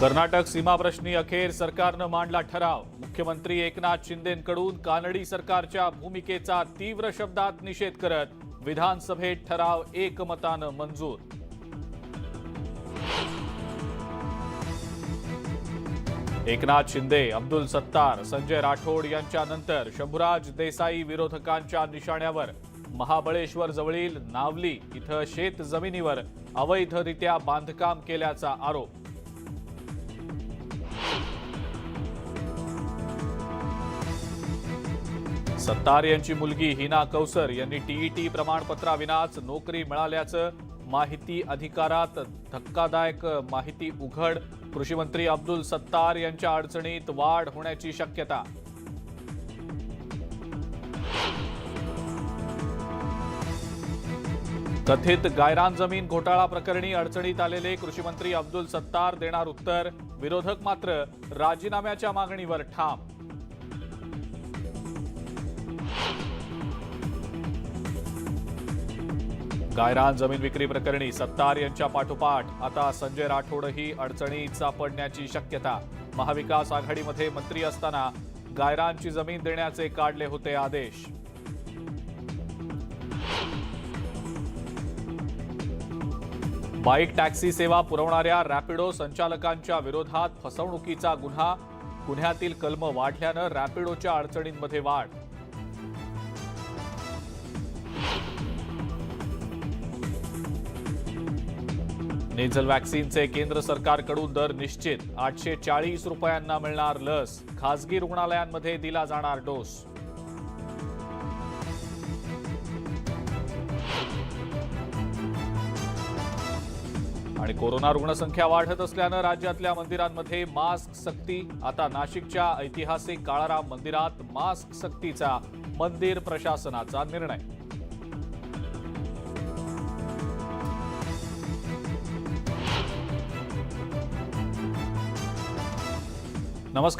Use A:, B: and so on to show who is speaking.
A: कर्नाटक सीमाप्रश्नी अखेर सरकारनं मांडला ठराव. मुख्यमंत्री एकनाथ शिंदेंकडून कानडी सरकारच्या भूमिकेचा तीव्र शब्दात निषेध करत विधानसभेत ठराव एकमतानं मंजूर. एकनाथ शिंदे अब्दुल सत्तार संजय राठोड यांच्यानंतर शंभूराज देसाई विरोधकांच्या निशाण्यावर महाबळेश्वर जवळील नावली इथं शेत जमिनीवर अवैधरित्या बांधकाम केल्याचा आरोप. सत्तार यांची मुलगी हिना कौसर यांनी टीईटी प्रमाणपत्राविनाच नोकरी मिळाल्याचं माहिती अधिकारात धक्कादायक माहिती उघड. कृषीमंत्री अब्दुल सत्तार यांच्या अडचणीत वाढ होण्याची शक्यता. कथित गायरान जमीन घोटाळा प्रकरणी अडचणीत आलेले कृषीमंत्री अब्दुल सत्तार देणार उत्तर. विरोधक मात्र राजीनाम्याच्या मागणीवर ठाम. गायरान जमीन विक्री प्रकरणी सत्तार यांच्या पाठोपाठ आता संजय राठोडही अडचणीत सापडण्याची शक्यता. महाविकास आघाडीमध्ये मंत्री असताना गायरानची जमीन देण्याचे काढले होते आदेश. बाईक टॅक्सी सेवा पुरवणाऱ्या रॅपिडो संचालकांच्या विरोधात फसवणुकीचा गुन्हा. गुन्ह्यातील कलम वाढल्यानं रॅपिडोच्या अडचणींमध्ये वाढ. नेझल वॅक्सिनचे केंद्र सरकारकडून दर निश्चित. आठशे चाळीस रुपयांना मिळणार लस. खासगी रुग्णालयांमध्ये दिला जाणार डोस. आणि कोरोना रुग्णसंख्या वाढत असल्यानं राज्यातल्या मंदिरांमध्ये मास्क सक्ती. आता नाशिकच्या ऐतिहासिक काळाराम मंदिरात मास्क सक्तीचा मंदिर प्रशासनाचा निर्णय. नमस्कार